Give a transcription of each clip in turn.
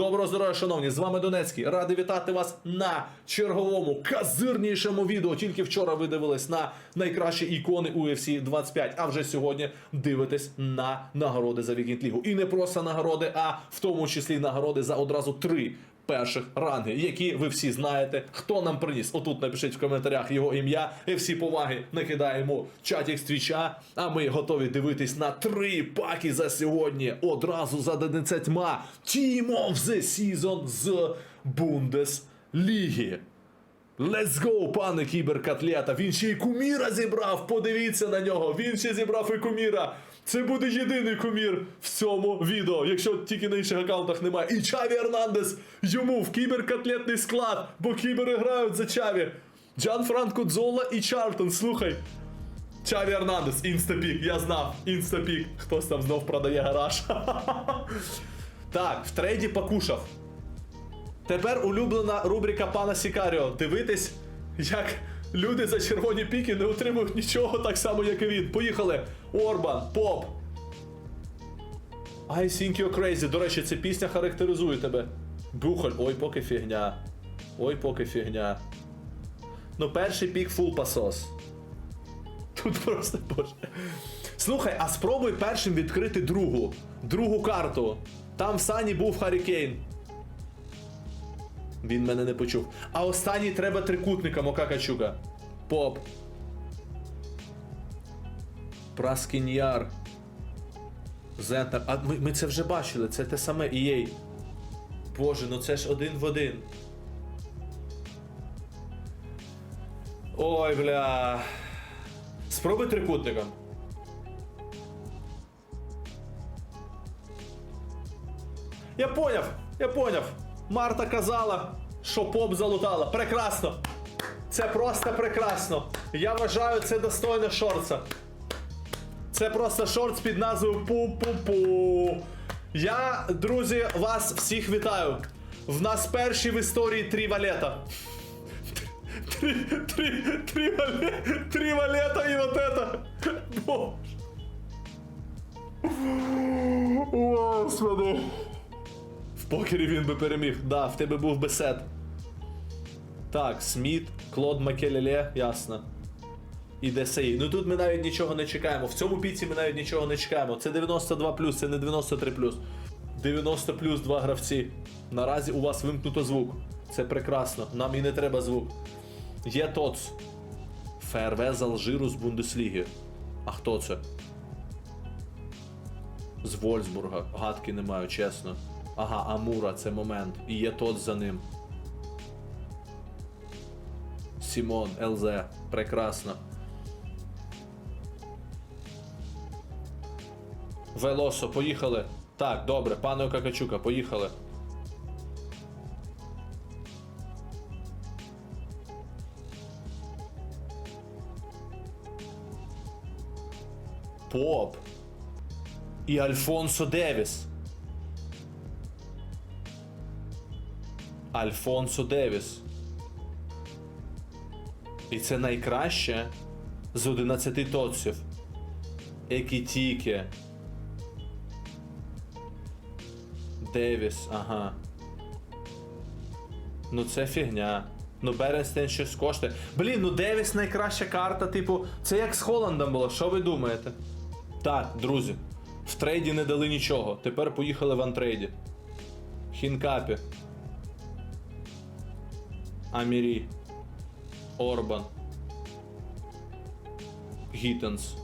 Доброго здоров'я, шановні! З вами Донецький. Радий вітати вас на черговому казирнішому відео. Тільки вчора ви дивились на найкращі ікони UFC 25, а вже сьогодні дивитесь на нагороди за Вікінд Лігу. І не просто нагороди, а в тому числі нагороди за одразу три. Перших ранги, які ви всі знаєте, хто нам приніс. Отут напишіть в коментарях його ім'я. І всі поваги накидаємо чатік з твіча. А ми готові дивитись на три паки за сьогодні. Одразу за 11 Team of the Season з Бундесліги. Let's go, пане кіберкатлета. Він ще й куміра зібрав. Подивіться на нього. Він ще зібрав і куміра. Це буде єдиний кумір в цьому відео, якщо тільки на інших аккаунтах немає. І Чаві Ернандес йому в кіберкатлетний склад, бо кібери грають за Чаві. Джан Франко Дзола і Чартон, слухай. Чаві Ернандес, інстапік, я знав, інстапік. Хтось там знов продає гараж. Так, в трейді покушав. Тепер улюблена рубрика пана Сікаріо. Дивитись, як люди за червоні піки не отримують нічого так само, як і він. Поїхали. Орбан, поп. I think you're crazy. До речі, ця пісня характеризує тебе. Бухаль, ой, поки фігня. Ой, поки фігня. Ну, перший пік фул пасос. Тут просто боже. Слухай, а спробуй першим відкрити другу. Другу карту. Там в Сані був Харікейн. Він мене не почув. А останній треба трикутника Мока Качука. Поп. Праскіньяр. Зентер. А ми, ми це вже бачили, це те саме EA. Боже, ну це ж один в один. Ой, бля. Спробуй трикутником. Я поняв, я поняв. Марта казала, що поп залутала. Прекрасно. Це просто прекрасно. Я вважаю, це достойно шорца. Це просто шортс під назвою Пу-пу-пу. Я, друзі, вас всіх вітаю. В нас перші в історії три валета. Три, три, три, вале, три валета і вот это. Боже. Господи. Покері він би переміг. Да, в тебе був би сет. Так, Сміт, Клод Макелеле, ясно. І ДСІ. Ну тут ми навіть нічого не чекаємо. В цьому піці ми навіть нічого не чекаємо. Це 92 це не 93 90 плюс два гравці. Наразі у вас вимкнуто звук. Це прекрасно. Нам і не треба звук. Є ТОЦ. ФРВ з Алжиру з Бундесліги. А хто це? З Вольсбурга. Гадки не маю, чесно. Ага, Амура, це момент. І є тот за ним. Сімон, ЛЗ. Прекрасно. Велосо, поїхали. Так, добре, пане Какачука, поїхали. Поп. І Альфонсо Девіс. Альфонсо Девіс. І це найкраще з 11 тоців. Екітіке. Девіс, ага. Ну це фігня. Ну Беренстейн щось коштує. Блін, ну Девіс найкраща карта, типу, це як з Холландом було, що ви думаєте? Так, друзі, в трейді не дали нічого. Тепер поїхали в антрейді. Хінкапі. Амірі. Орбан. Гітенс.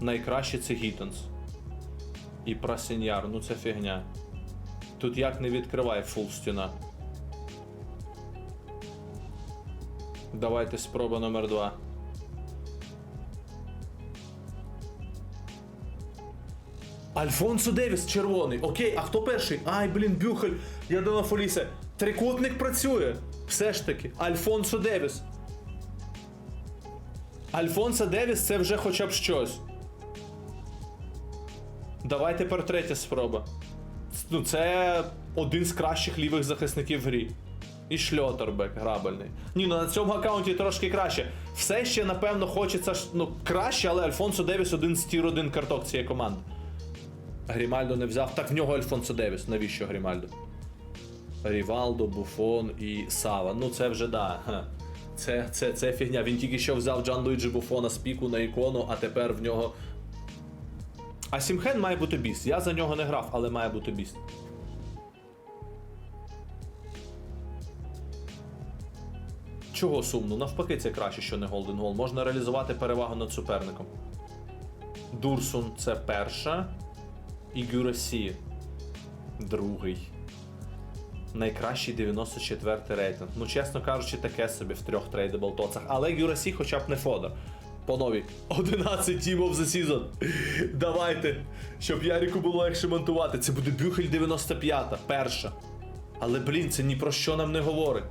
Найкраще це Гітенс. І Прасеньяр, ну це фігня. Тут як не відкривай фул стіна. Давайте спроба номер два. Альфонсо Девіс червоний. Окей, а хто перший? Ай, блін, бюхель. Я Фолісе. Трикутник працює. Все ж таки. Альфонсо Девіс. Альфонсо Девіс це вже хоча б щось. Давай тепер третя спроба. Ну, це один з кращих лівих захисників в грі. І шльотербек грабельний. Ні, ну на цьому аккаунті трошки краще. Все ще, напевно, хочеться ну, краще, але Альфонсо Девіс один з тір один карток цієї команди. Грімальдо не взяв. Так в нього Альфонсо Девіс. Навіщо Грімальдо? Рівалдо, Буфон і Сава. Ну це вже да. Це, це, це фігня. Він тільки що взяв Джан Луїджі Буфона з піку на ікону, а тепер в нього. А Сімхен має бути біст. Я за нього не грав, але має бути біст. Чого сумно? Навпаки, це краще, що не Голден Гол. Можна реалізувати перевагу над суперником. Дурсун це перша. І Гюрасі другий. Найкращий 94 рейтинг. Ну, чесно кажучи, таке собі в трьох трейдабл тоцах. Але Гюрасі хоча б не Фодор. Панові, 11 тімов за сезон. Давайте, щоб Ярику було легше монтувати. Це буде Бюхель 95, перша. Але блін, це ні про що нам не говорить.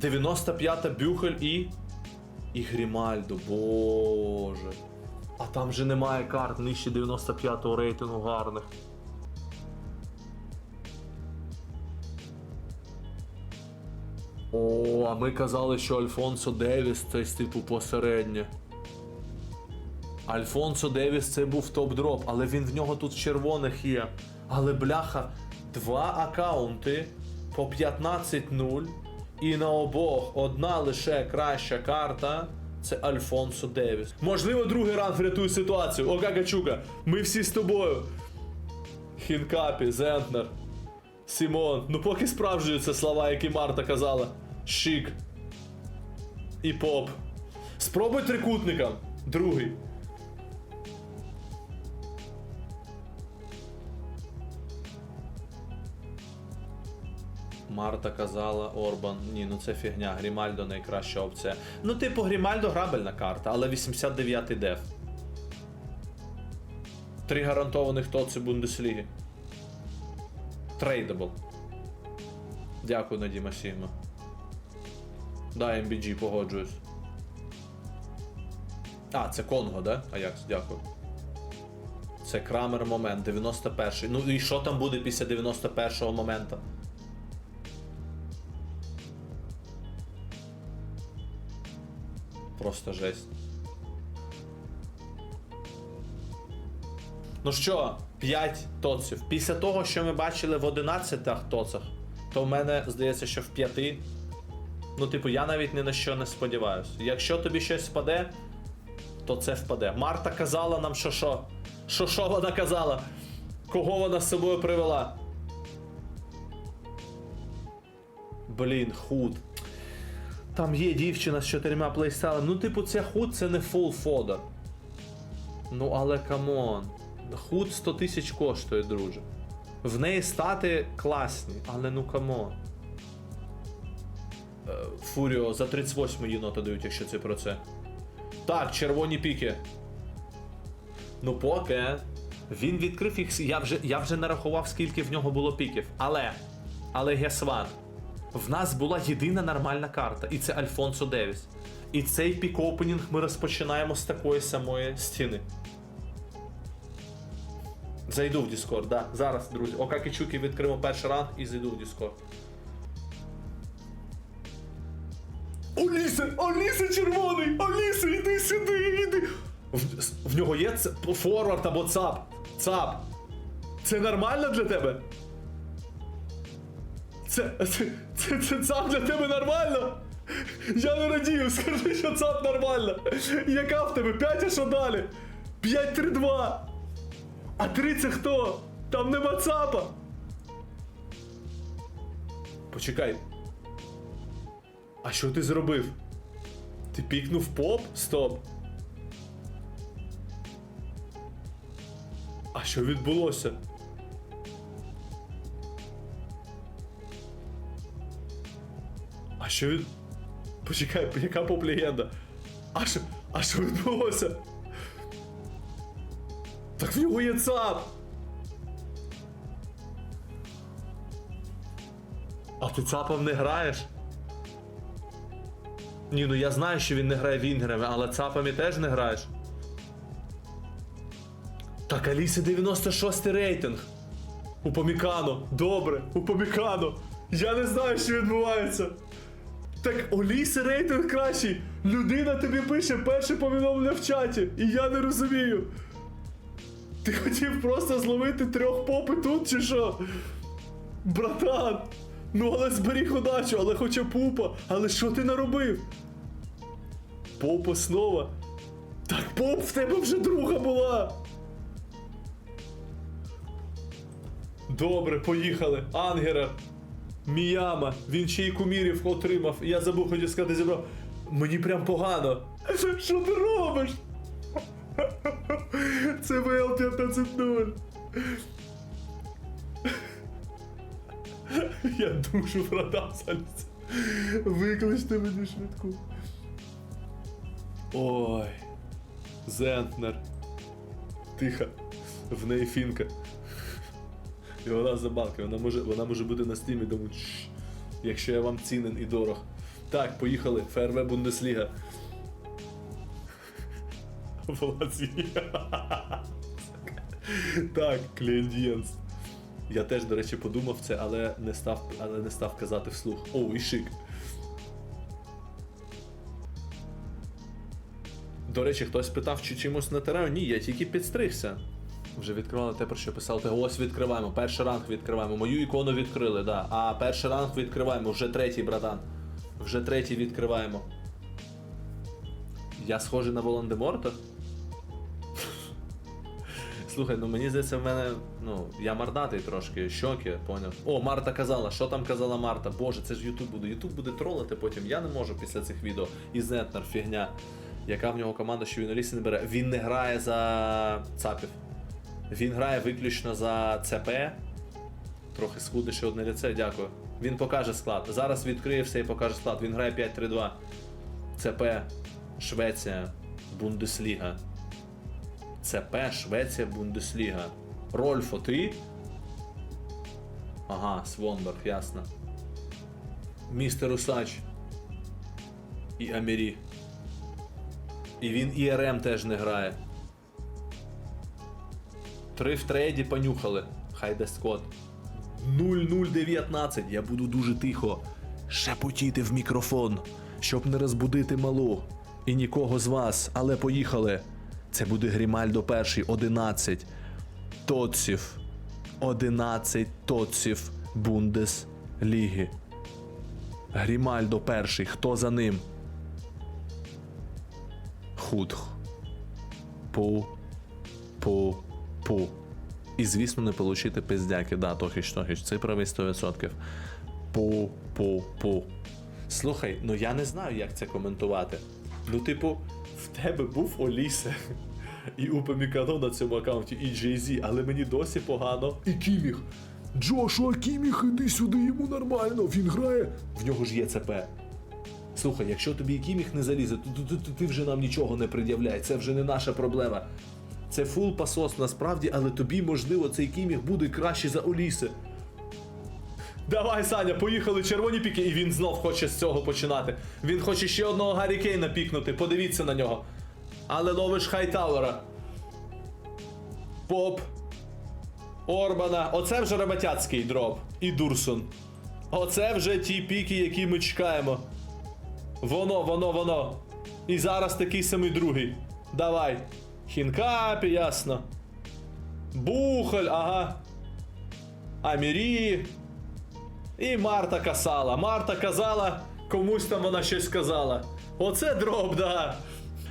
95-та Бюхель і. І Грімальдо, боже. А там же немає карт нижче 95-го рейтингу гарних. О, а ми казали, що Альфонсо Девіс це типу посереднє. Альфонсо Девіс це був топ-дроп, але він в нього тут в червоних є. Але бляха, два акаунти по 15-0, і на обох одна лише краща карта. Це Альфонсо Девіс. Можливо, другий ранг врятує ситуацію. О, Гагачука, ми всі з тобою. Хінкапі, Зентнер, Сімон. Ну поки справжуються слова, які Марта казала. Шик. І поп. Спробуй трикутникам. Другий. Марта казала, Орбан. Ні, ну це фігня. Грімальдо найкраща опція. Ну, типу, Грімальдо грабельна карта, але 89-й деф. Три гарантованих тоці Бундесліги. Трейдабл. Дякую, Надіма Сігма. Да, MBG, погоджуюсь. А, це Конго, да? Аякс, дякую. Це Крамер момент, 91-й. Ну і що там буде після 91-го моменту? Просто жесть. Ну що, 5 тоців. Після того, що ми бачили в 11 тоцах, то в мене здається, що в 5. Ну, типу, я навіть ні на що не сподіваюся. Якщо тобі щось впаде, то це впаде. Марта казала нам, що що. Що що вона казала? Кого вона з собою привела? Блін, худ. Там є дівчина з чотирма плейстайлами. Ну, типу, це худ, це не фул фодер. Ну, але камон. Худ 100 тисяч коштує, друже. В неї стати класні, але ну камон. Е, Фуріо за 38 єнота дають, якщо це про це. Так, червоні піки. Ну, поки. Він відкрив їх. Я вже, я вже нарахував, скільки в нього було піків. Але. Але Гесван. В нас була єдина нормальна карта, і це Альфонсо Девіс. І цей пік-опенінг ми розпочинаємо з такої самої стіни. Зайду в Discord, да. Зараз, друзі. Окакі Чуки відкримо перший ранг і зайду в Discord. Олісе! Олісе червоний! Олісе, іди сюди, іди! В, в нього є ц... форвард або цап. Цап. Це нормально для тебе? Це, це, це, це цап для тебе нормально? Я не радію, скажи, що цап нормально. Яка в тебе? 5, а що далі? 5-3-2. А 3 це хто? Там нема цапа. Почекай. А що ти зробив? Ти пікнув поп? Стоп. А що відбулося? А що від. Почекай, яка поп-легенда? А що. А що відбулося? Так в нього є цап! А ти цапом не граєш? Ні, ну я знаю, що він не грає вінгерами, але цапами теж не граєш. Так, Алісі 96 рейтинг. У Помікано. Добре, у Помікано. Я не знаю, що відбувається. Так у Ліси рейтинг кращий. Людина тобі пише перше повідомлення в чаті, і я не розумію. Ти хотів просто зловити трьох попи тут чи що? Братан! Ну але зберіг удачу, але хоча пупа. Але що ти наробив? Поп основа. Так поп в тебе вже друга була. Добре, поїхали. Ангера. Міяма. Він ще й кумірів отримав. Я забув хотів сказати, зібрав. Мені прям погано. Що ти робиш? Це ВЛ 15-0. Я душу продав це. Викличте мені швидку. Ой. Зентнер. Тихо. В неї фінка. І вона за банки. Вона може, вона може бути на стімі, тому «Чш, якщо я вам цінен і дорог. Так, поїхали. ФРВ Бундесліга. Латвія. Так, клієнтєнс. Я теж, до речі, подумав це, але не став, але не став казати вслух. О, і шик. До речі, хтось питав, чи чимось натираю. Ні, я тільки підстригся. Вже відкривали те, про що писав. Ти ось відкриваємо. Перший ранг відкриваємо. Мою ікону відкрили, да. А перший ранг відкриваємо. Вже третій, братан. Вже третій відкриваємо. Я схожий на Волан-де-Морта? Слухай, ну мені здається, в мене. Ну, я мордатий трошки, щоки, поняв. О, Марта казала, що там казала Марта? Боже, це ж Ютуб буде. Ютуб буде тролити потім. Я не можу після цих відео. І Зентнер, фігня. Яка в нього команда, що він у лісі не бере? Він не грає за цапів. Він грає виключно за ЦП. Трохи схудніше одне ліце, дякую. Він покаже склад. Зараз відкриє все і покаже склад. Він грає 5-3-2. ЦП, Швеція, Бундесліга. ЦП, Швеція, Бундесліга. Рольфо, ти? Ага, Свонберг, ясно. Містер Усач. І Амірі. І він ІРМ теж не грає. Три в трейді понюхали. Хай дасть код. 0019. Я буду дуже тихо шепотіти в мікрофон, щоб не розбудити малу. І нікого з вас, але поїхали. Це буде Грімальдо перший, 11 тоців. 11 тоців Бундесліги. Грімальдо перший. Хто за ним? Худх. Пу. Пу. Пу. І, звісно, не получити пиздяки. Да, тохіч, тохіч. Це правий 100%. Пу, пу, пу. Слухай, ну я не знаю, як це коментувати. Ну, типу, в тебе був Олісе і Упамікано на цьому аккаунті, і Jay-Z, але мені досі погано. І Кіміх. Джошуа Кіміх, іди сюди, йому нормально, він грає. В нього ж є ЦП. Слухай, якщо тобі і Кіміх не залізе, то, то, то, то ти вже нам нічого не пред'являй. Це вже не наша проблема. Це фул пасос насправді, але тобі, можливо, цей Кіміх буде краще за Олісе. Давай, Саня, поїхали червоні піки, і він знов хоче з цього починати. Він хоче ще одного Гаррі Кейна пікнути, подивіться на нього. Але ловиш Хайтауера. Поп. Орбана. Оце вже роботяцький дроп. І Дурсон. Оце вже ті піки, які ми чекаємо. Воно, воно, воно. І зараз такий самий другий. Давай. Хінкапі, ясно. Бухаль, ага. Амірі. І Марта казала. Марта казала, комусь там вона щось сказала. Оце дроп, да.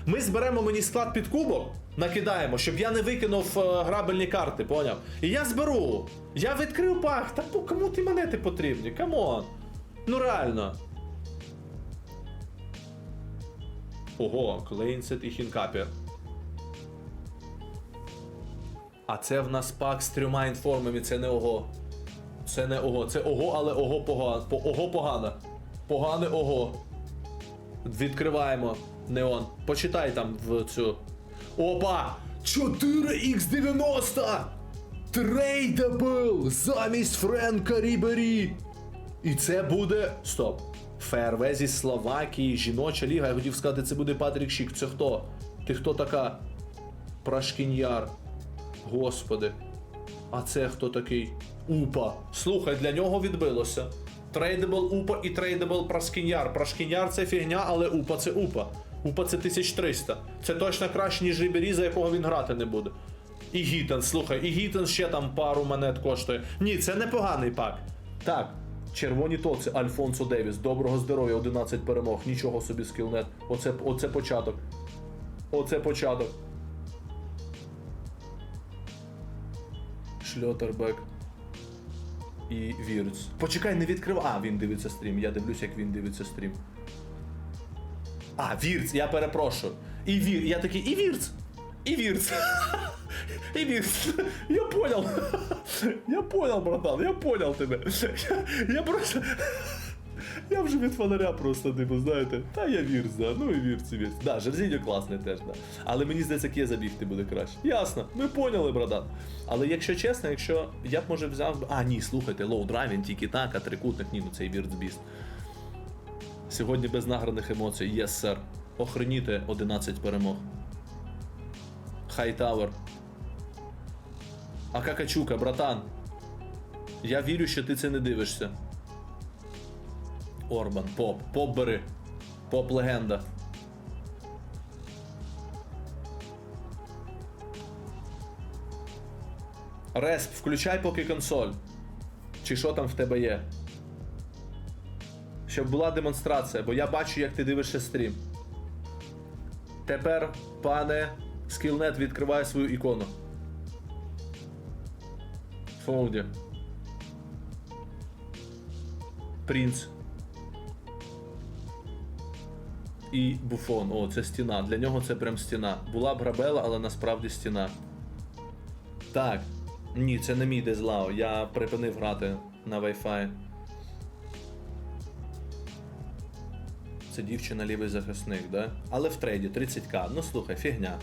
Ми зберемо мені склад під кубок, накидаємо, щоб я не викинув е, грабельні карти, поняв? І я зберу. Я відкрив пак. Та по кому ти монети потрібні? Камон. Ну реально. Ого, Клейнсет і Хінкапір. А це в нас пак з трьома інформами, це не ого. Це не ого, це ого, але ого погано. Ого погано. Погане ого. Відкриваємо неон. Почитай там в цю. Опа! 4х90! Трейдабл замість Френка Рібері! І це буде. Стоп. ФРВ зі Словакії, жіноча ліга. Я хотів сказати, це буде Патрік Шік. Це хто? Ти хто така? Прашкін'яр. Господи. А це хто такий? Упа. Слухай, для нього відбилося. Трейдебл Упа і трейдебл Праскіньяр. Прашкіньяр це фігня, але Упа це Упа. Упа це 1300. Це точно краще, ніж Рібері, за якого він грати не буде. І Гітен, слухай, і Гітен ще там пару монет коштує. Ні, це непоганий пак. Так, червоні тоци, Альфонсо Девіс. Доброго здоров'я, 11 перемог. Нічого собі скілнет. Оце, оце початок. Оце початок. Шльотербек. І Вірц. Почекай, не відкрив. А, він дивиться стрім. Я дивлюсь, як він дивиться стрім. А, Вірц, я перепрошую. І Вір. Я такий, і Вірц. І Вірц. І Вірц. Я понял. Я понял, братан, я понял тебе. Я просто. Я вже від фонаря просто, типу, знаєте, та я вірц, да, ну і вірц, і вірц. Да, Жерзіньо класний теж, да. Але мені здається, Кє забігти буде краще. Ясно, ми поняли, братан. Але якщо чесно, якщо я б може взяв. А, ні, слухайте, лоу драйвін, тільки так, а трикутник, ні, ну цей вірц біст. Сьогодні без награних емоцій, єс, сер. Охреніте 11 перемог. Хайтауер. А Какачука, братан. Я вірю, що ти це не дивишся. Орбан, поп, поп бери. Поп легенда. Респ, включай поки консоль. Чи що там в тебе є? Щоб була демонстрація, бо я бачу, як ти дивишся стрім. Тепер, пане, Skillnet відкриває свою ікону. Фолді. Принц. І буфон. О, це стіна. Для нього це прям стіна. Була б грабела, але насправді стіна. Так. Ні, це не мій дезлао. Я припинив грати на Wi-Fi. Це дівчина лівий захисник, да? Але в трейді 30к. Ну слухай, фігня.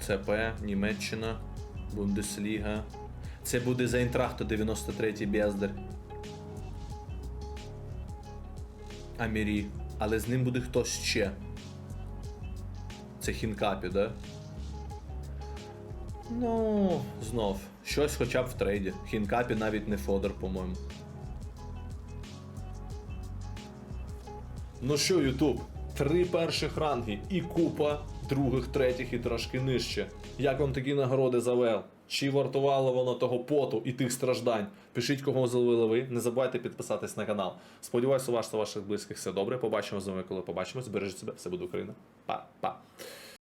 ЦП, Німеччина, Бундесліга. Це буде за Інтрахто 93-й Бездар. Амірі. Але з ним буде хтось ще. Це Хінкапі, да? Ну, знов. Щось хоча б в трейді. Хінкапі навіть не Фодор, по-моєму. Ну що, Ютуб? Три перших ранги і купа других, третіх і трошки нижче. Як вам такі нагороди за ВЛ? Чи вартувало воно того поту і тих страждань? Пишіть, кого зловили ви. Не забувайте підписатись на канал. Сподіваюся, у вас та ваших близьких все добре. Побачимо з вами, коли побачимось. Бережіть себе, все буде Україна. Па-па.